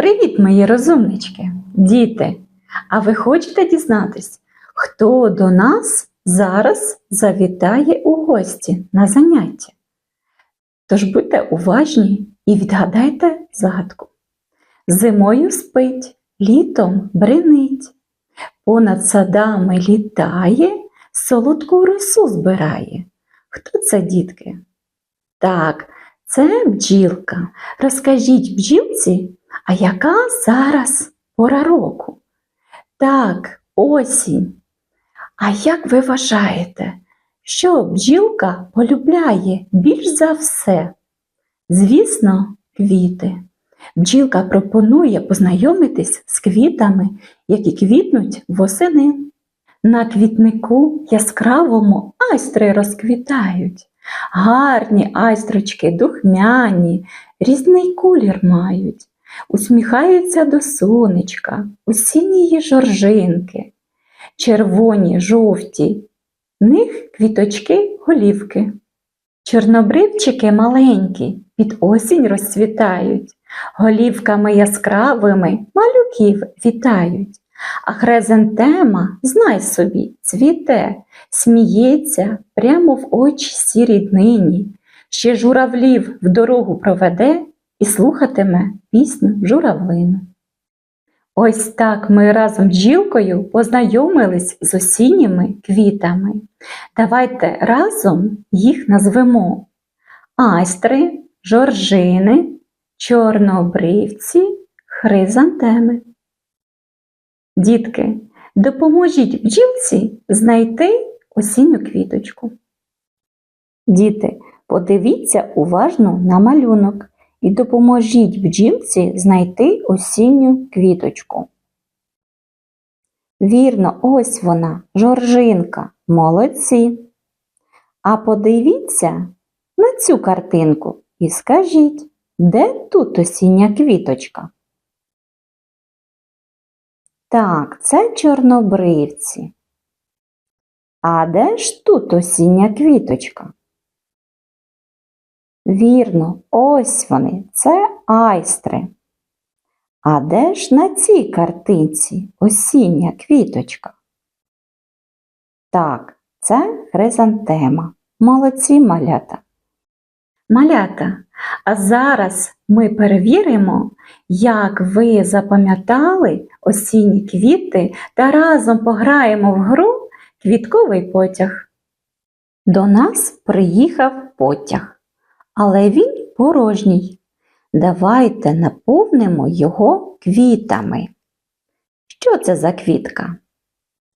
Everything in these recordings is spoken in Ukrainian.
Привіт, мої розумнички, діти! А ви хочете дізнатись, хто до нас зараз завітає у гості на заняття? Тож будьте уважні і відгадайте загадку. Зимою спить, літом бринить, понад садами літає, солодку росу збирає. Хто це, дітки? Так, це бджілка. Розкажіть бджілці, а яка зараз пора року? Так, осінь. А як ви вважаєте, що бджілка полюбляє більш за все? Звісно, квіти. Бджілка пропонує познайомитись з квітами, які квітнуть восени. На квітнику яскравому айстри розквітають. Гарні айстрочки духмяні, різний колір мають, усміхаються до сонечка, осінні її жоржинки, червоні, жовті, в них квіточки голівки. Чорнобривчики маленькі під осінь розцвітають, голівками яскравими малюків вітають. А хризантема, знай собі, цвіте, сміється прямо в очі сірій днині, ще журавлів в дорогу проведе і слухатиме пісню журавлину. Ось так ми разом з жілкою познайомились з осінніми квітами. Давайте разом їх назвемо айстри, жоржини, чорнобривці, хризантеми. Дітки, допоможіть бджілці знайти осінню квіточку. Діти, подивіться уважно на малюнок і допоможіть бджілці знайти осінню квіточку. Вірно, ось вона, жоржинка, молодці. А подивіться на цю картинку і скажіть, де тут осіння квіточка? Так, це чорнобривці. А де ж тут осіння квіточка? Вірно, ось вони, це айстри. А де ж на цій картинці осіння квіточка? Так, це хризантема. Молодці малята. Малята, а зараз ми перевіримо, як ви запам'ятали осінні квіти та разом пограємо в гру квітковий потяг. До нас приїхав потяг, але він порожній. Давайте наповнимо його квітами. Що це за квітка?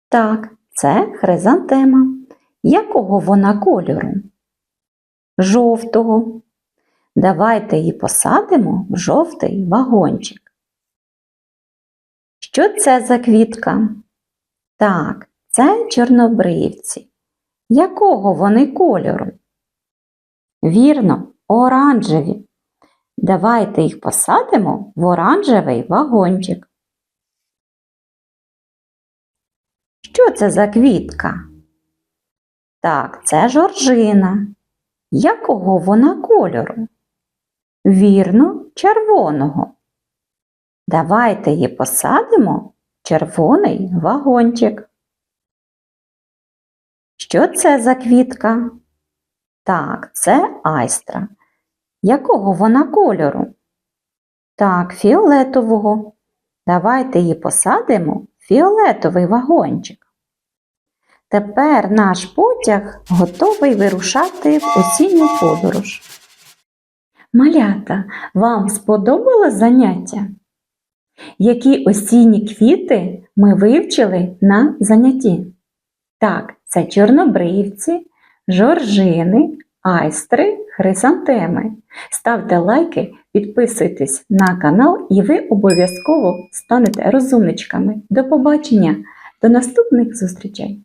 Так, це хризантема. Якого вона кольору? Жовтого. Давайте її посадимо в жовтий вагончик. Що це за квітка? Так, це чорнобривці. Якого вони кольору? Вірно, оранжеві. Давайте їх посадимо в оранжевий вагончик. Що це за квітка? Так, це жоржина. Якого вона кольору? Вірно, червоного. Давайте її посадимо в червоний вагончик. Що це за квітка? Так, це айстра. Якого вона кольору? Так, фіолетового. Давайте її посадимо в фіолетовий вагончик. Тепер наш потяг готовий вирушати в осінню подорож. Малята, вам сподобалось заняття? Які осінні квіти ми вивчили на занятті? Так, це чорнобривці, жоржини, айстри, хризантеми. Ставте лайки, підписуйтесь на канал і ви обов'язково станете розумничками. До побачення, до наступних зустрічей!